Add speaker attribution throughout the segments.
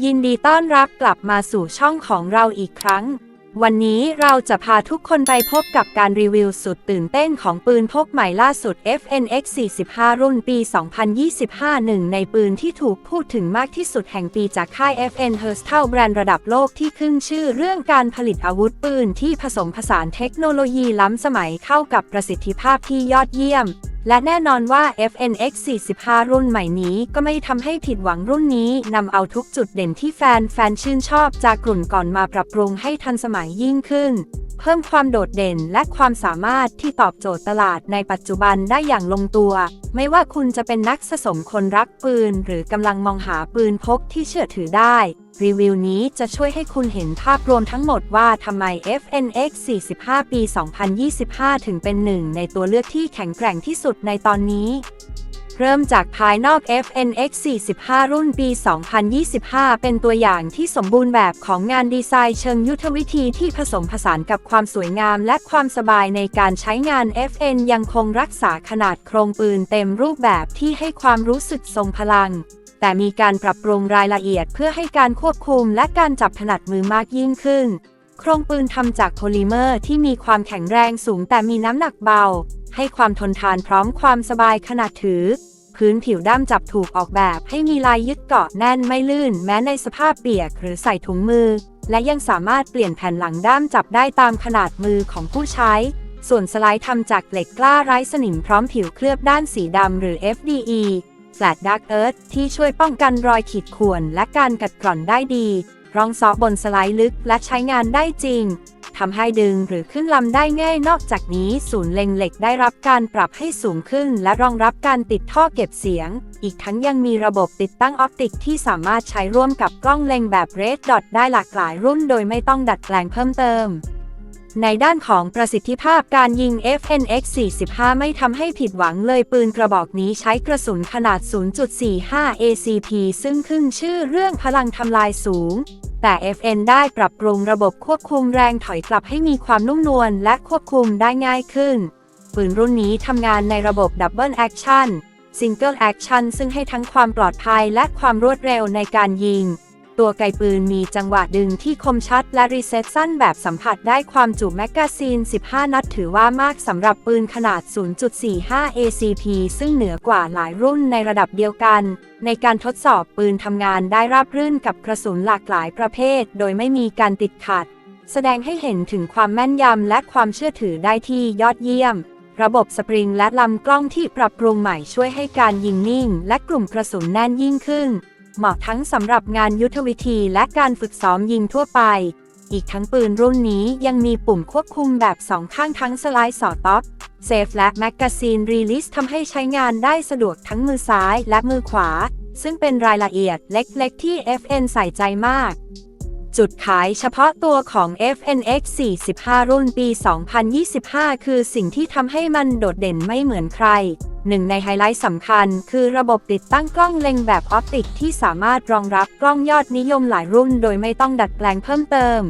Speaker 1: ยินดีต้อนรับกลับมาสู่ช่องของเราอีกครั้ง วันนี้เราจะพาทุกคนไปพบกับการรีวิวสุดตื่นเต้นของปืนพกใหม่ล่าสุด FNX 45 รุ่นปี 2025 หนึ่งในปืนที่ถูกพูดถึงมากที่สุดแห่งปีจากค่าย FN h e r s t a l แบรนด์ระดับโลกที่ขึ้นชื่อเรื่องการผลิตอาวุธปืนที่ผสมผสานเทคโนโลยีล้ำสมัยเข้ากับประสิทธิภาพที่ยอดเยี่ยม และแน่นอนว่า FNX 45 รุ่นใหม่นี้ก็ไม่ทำให้ผิดหวังรุ่นนี้นำเอาทุกจุดเด่นที่แฟนแฟนชื่นชอบจากกลุ่นก่อนมาปรับปรุงให้ทันสมัยยิ่งขึ้น เพิ่มความโดดเด่นและความสามารถที่ตอบโจทย์ตลาดในปัจจุบันได้อย่างลงตัว ไม่ว่าคุณจะเป็นนักสะสมคนรักปืน หรือกำลังมองหาปืนพกที่เชื่อถือได้ รีวิวนี้จะช่วยให้คุณเห็นภาพรวมทั้งหมดว่าทำไม FNX 45 ปี 2025 ถึงเป็นหนึ่งในตัวเลือกที่แข็งแกร่งที่สุดในตอนนี้ เริ่มจากภายนอก FNX 45 รุ่นปี 2025 เป็นตัวอย่างที่สมบูรณ์แบบของงานดีไซน์เชิงยุทธวิธีที่ผสมผสานกับความสวยงามและความสบายในการใช้งาน FN ยังคงรักษาขนาดโครงปืนเต็มรูปแบบที่ให้ความรู้สึกทรงพลัง แต่มีการปรับปรุงรายละเอียดเพื่อให้การควบคุมและการจับถนัดมือมากยิ่งขึ้น โครงปืนทำจากโพลิเมอร์ที่มีความแข็งแรงสูงแต่มีน้ำหนักเบา ให้ความทนทานพร้อมความสบายขนาดถือ พื้นผิวด้ามจับถูกออกแบบให้มีลายยึดเกาะแน่นไม่ลื่น แม้ในสภาพเปียกหรือใส่ถุงมือ และยังสามารถเปลี่ยนแผ่นหลังด้ามจับได้ตามขนาดมือของผู้ใช้ ส่วนสไลด์ทำจากเหล็กกล้าไร้สนิมพร้อมผิวเคลือบด้านสีดำหรือ FDE Flat Dark Earth ที่ช่วยป้องกันรอยขีดข่วนและการกัดกร่อนได้ดี รองซอบนสไลด์ลึกและใช้งานได้จริงทำให้ดึงหรือขึ้นลำได้ง่ายนอกจากนี้ศูนย์เล็งเหล็กได้รับการปรับให้สูงขึ้น และรองรับการติดท่อเก็บเสียง อีกทั้งยังมีระบบติดตั้งออปติกที่สามารถใช้ร่วมกับกล้องเล็งแบบ Red Dot ได้หลากหลายรุ่นโดยไม่ต้องดัดแปลงเพิ่มเติม ในด้านของประสิทธิภาพการยิง FNX 45 ไม่ทำให้ผิดหวังเลยปืนกระบอกนี้ใช้กระสุนขนาด 0.45 ACP ซึ่งขึ้นชื่อเรื่องพลังทำลายสูง แต่ FN ได้ปรับปรุงระบบควบคุมแรงถอยกลับให้มีความนุ่มนวลและควบคุมได้ง่ายขึ้น ปืนรุ่นนี้ทำงานในระบบ Double Action Single Action ซึ่งให้ทั้งความปลอดภัยและความรวดเร็วในการยิง ตัวไกปืนมีจังหวะดึงที่คมชัดและรีเซ็ตสั้นแบบสัมผัสได้ความจุแมกกาซีน 15 นัดถือว่ามากสำหรับปืนขนาด 0.45 ACP ซึ่งเหนือกว่าหลายรุ่นในระดับเดียวกัน ในการทดสอบปืนทำงานได้ราบรื่นกับกระสุนหลากหลายประเภท โดยไม่มีการติดขัด แสดงให้เห็นถึงความแม่นยำและความเชื่อถือได้ที่ยอดเยี่ยมระบบสปริงและลำกล้องที่ปรับปรุงใหม่ช่วยให้การยิงนิ่ง และกลุ่มกระสุนแน่นยิ่งขึ้น เหมาะทั้งสำหรับงานยุทธวิธีและการฝึกซ้อมยิงทั่วไป อีกทั้งปืนรุ่นนี้ยังมีปุ่มควบคุมแบบสองข้างทั้งสไลด์สอต็อปเซฟและแมกกาซีนรีลิสทำให้ใช้งานได้สะดวกทั้งมือซ้ายและมือขวา ซึ่งเป็นรายละเอียดเล็กๆ ที่ FN ใส่ใจมาก จุดขายเฉพาะตัวของ FNX 45 รุ่นปี 2025 คือสิ่งที่ทำให้มันโดดเด่นไม่เหมือนใคร หนึ่งในไฮไลท์สำคัญ คือระบบติดตั้งกล้องเล็งแบบออปติกที่สามารถรองรับกล้องยอดนิยมหลายรุ่น โดยไม่ต้องดัดแปลงเพิ่มเติม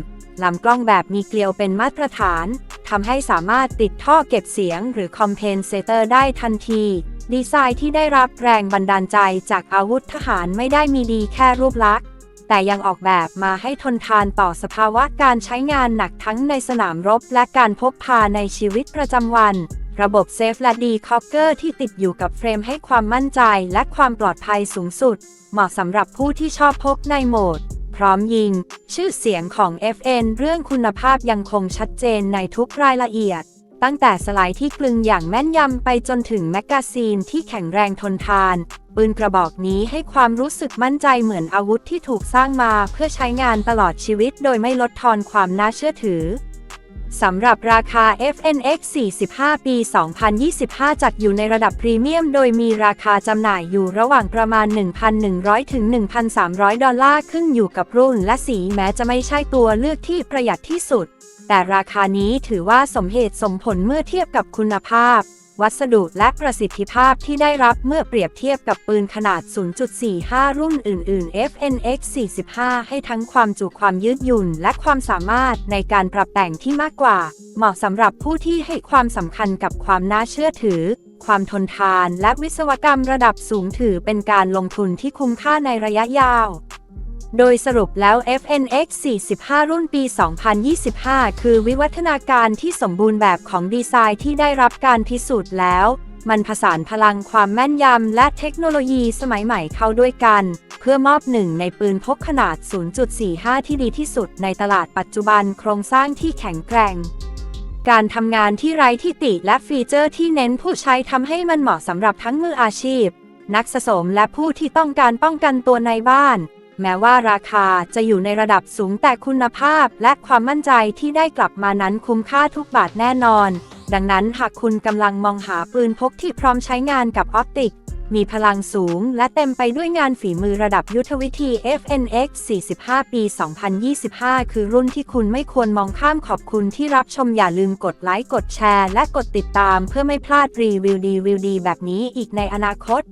Speaker 1: ลำกล้องแบบมีเกลียวเป็นมาตรฐานทำให้สามารถติดท่อเก็บเสียงหรือคอมเพนเซเตอร์ได้ทันที ดีไซน์ที่ได้รับแรงบันดาลใจจากอาวุธทหารไม่ได้มีดีแค่รูปลักษณ์ แต่ยังออกแบบมาให้ทนทานต่อสภาวะการใช้งานหนักทั้งในสนามรบและการพบพาในชีวิตประจำวัน ระบบเซฟและดีคอกเกอร์ที่ติดอยู่กับเฟรมให้ความมั่นใจและความปลอดภัยสูงสุด เหมาะสำหรับผู้ที่ชอบพกในโหมด พร้อมยิง ชื่อเสียงของ FN เรื่องคุณภาพยังคงชัดเจนในทุกรายละเอียด ตั้งแต่สไลด์ที่กลึงอย่างแม่นยำไปจนถึงแมกกาซีนที่แข็งแรงทนทาน ปืนกระบอกนี้ให้ความรู้สึกมั่นใจเหมือนอาวุธที่ถูกสร้างมาเพื่อใช้งานตลอดชีวิตโดยไม่ลดทอนความน่าเชื่อถือ สำหรับราคา FNX 45 ปี 2025 จัดอยู่ในระดับพรีเมียม โดยมีราคาจำหน่ายอยู่ระหว่างประมาณ 1,100 ถึง 1,300 ดอลลาร์ ขึ้นอยู่กับรุ่นและสีแม้จะไม่ใช่ตัวเลือกที่ประหยัดที่สุด แต่ราคานี้ถือว่าสมเหตุสมผลเมื่อเทียบกับคุณภาพ วัสดุและประสิทธิภาพที่ได้รับเมื่อเปรียบเทียบกับปืนขนาด 0.45 รุ่นอื่น ๆ FNX 45 ให้ทั้งความจุความยืดหยุ่น และความสามารถในการปรับแต่งที่มากกว่า เหมาะสำหรับผู้ที่ให้ความสำคัญกับความน่าเชื่อถือ ความทนทาน และวิศวกรรมระดับสูงถือเป็นการลงทุนที่คุ้มค่าในระยะยาว โดยสรุปแล้ว FNX 45 รุ่นปี 2025 คือวิวัฒนาการที่สมบูรณ์แบบของดีไซน์ที่ได้รับการพิสูจน์แล้ว มันผสานพลังความแม่นยำและเทคโนโลยีสมัยใหม่เข้าด้วยกัน เพื่อมอบหนึ่งในปืนพกขนาด 0.45 ที่ดีที่สุดในตลาดปัจจุบันโครงสร้างที่แข็งแกร่งการทำงานที่ไร้ที่ติและฟีเจอร์ที่เน้นผู้ใช้ทำให้มันเหมาะสำหรับทั้งมืออาชีพ นักสะสมและผู้ที่ต้องการป้องกันตัวในบ้าน แม้ว่าราคาจะอยู่ในระดับสูงแต่คุณภาพและความมั่นใจที่ได้กลับมานั้นคุ้มค่าทุกบาทแน่นอน ดังนั้นหากคุณกำลังมองหาปืนพกที่พร้อมใช้งานกับออปติก มีพลังสูงและเต็มไปด้วยงานฝีมือระดับยุทธวิธี FNX 45 ปี 2025 คือรุ่นที่คุณไม่ควรมองข้ามขอบคุณที่รับชมอย่าลืมกดไลค์กดแชร์ และกดติดตามเพื่อไม่พลาดรีวิวดีวิวดีแบบนี้อีกในอนาคต